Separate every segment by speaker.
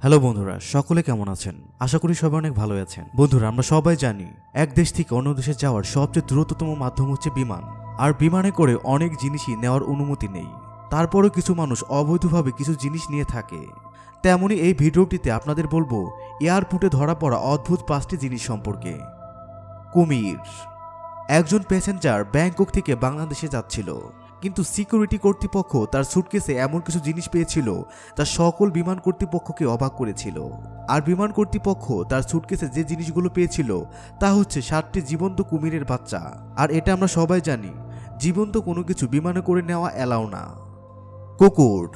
Speaker 1: Hello বন্ধুরা, সকলে কেমন আছেন? আশা করি সবাই অনেক ভালো আছেন। বন্ধুরা, আমরা সবাই জানি, এক দেশ থেকে অন্য দেশে যাওয়ার সবচেয়ে দ্রুততম মাধ্যম হচ্ছে বিমান। আর বিমানে করে অনেক জিনিসই নেওয়ার অনুমতি নেই। তারপরেও কিছু মানুষ অবৈধভাবে কিছু জিনিস নিয়ে থাকে। তেমনি এই ভিডিওটিতে আপনাদের বলব, এয়ারপোর্টে ধরা পড়া অদ্ভুত পাঁচটি জিনিস সম্পর্কে। কুমির। একজন প্যাসেঞ্জার ব্যাংকক থেকে বাংলাদেশে যাচ্ছিল। কিন্তু সিকিউরিটি কর্তৃপক্ষ তার সুটকেসে এমন কিছু জিনিস পেয়েছিল যা সকল বিমান কর্তৃপক্ষকে অবাক করেছিল। আর বিমান কর্তৃপক্ষ তার সুটকেসে যে জিনিসগুলো পেয়েছিল তা হচ্ছে সাতটি জীবন্ত কুমিরের বাচ্চা। আর এটা আমরা সবাই জানি, জীবন্ত কোনো কিছু বিমানে করে নেওয়া এলাও না। কুকুর।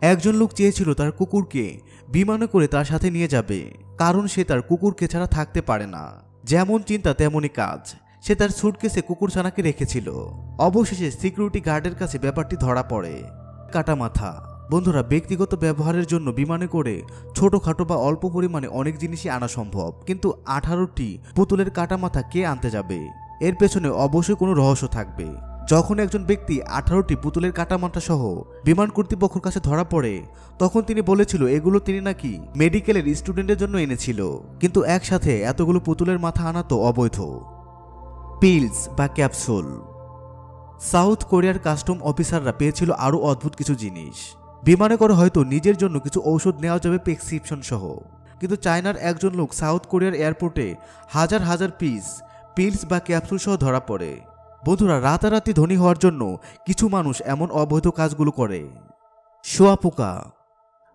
Speaker 1: একজন লোক চেয়েছিল তার কুকুরকে বিমানে করে তার সাথে নিয়ে যাবে, কারণ সে তার কুকুরকে ছাড়া থাকতে পারে না। যেমন চিন্তা, তেমনই কাজ। সে তার সুটকেসে কুকুরছানাকে রেখেছিল। অবশেষে সিকিউরিটি গার্ডের কাছে ব্যাপারটি ধরা পড়ে। কাটা মাথা বন্ধুরা, ব্যক্তিগত ব্যবহারের জন্য বিমানে করে ছোটখাটো বা অল্প পরিমাণে অনেক জিনিসই আনা সম্ভব। কিন্তু আঠারোটি পুতুলের কাটা মাথা কে আনতে যাবে? এর পেছনে অবশ্যই কোনো রহস্য থাকবে। যখন একজন ব্যক্তি আঠারোটি পুতুলের কাটামাটা সহ বিমান কর্তৃপক্ষের কাছে ধরা পড়ে, তখন তিনি বলেছিল, এগুলো তিনি নাকি মেডিকেলের স্টুডেন্টের জন্য এনেছিল। কিন্তু একসাথে এতগুলো পুতুলের মাথা আনা তো অবৈধ। পিলস বা ক্যাপসুল। সাউথ কোরিয়ার কাস্টম অফিসাররা পেয়েছিল আরও অদ্ভুত কিছু জিনিস। বিমানে করে হয়তো নিজের জন্য কিছু ঔষধ নেওয়া যাবে প্রেসক্রিপশন সহ। কিন্তু চায়নার একজন লোক সাউথ কোরিয়ার এয়ারপোর্টে হাজার হাজার পিস, পিলস বা ক্যাপসুল সহ ধরা পড়ে। বন্ধুরা, রাতারাতি ধনী হওয়ার জন্য কিছু মানুষ এমন অবৈধ কাজগুলো করে। শোয়াপোকা।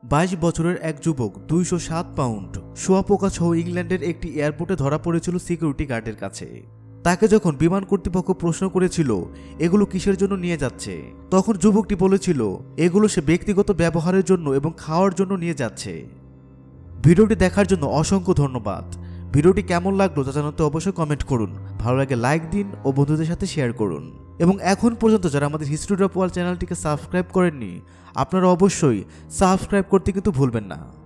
Speaker 1: বাইশ বছরের এক যুবক দুইশো সাত পাউন্ড। শোয়াপোকা সহ ইংল্যান্ডের একটি এয়ারপোর্টে ধরা পড়েছিল সিকিউরিটি গার্ডের কাছে। তাকে যখন বিমান কর্তৃপক্ষ প্রশ্ন করেছিল, এগুলো কিসের জন্য নিয়ে যাচ্ছে? তখন যুবকটি বলেছিল, এগুলো সে ব্যক্তিগত ব্যবহারের জন্য এবং খাওয়ার জন্য নিয়ে যাচ্ছে। ভিডিওটি দেখার জন্য অসংখ্য ধন্যবাদ। ভিডিওটি কেমন লাগল তা জানাতে অবশ্যই কমেন্ট করুন। ভালো লাগে লাইক দিন ও বন্ধুদের সাথে শেয়ার করুন। এবং এখন পর্যন্ত যারা আমাদের হিস্ট্রি অফ ওয়াল চ্যানেলটিকে সাবস্ক্রাইব করেননি, আপনারা অবশ্যই সাবস্ক্রাইব করতে কিন্তু ভুলবেন না।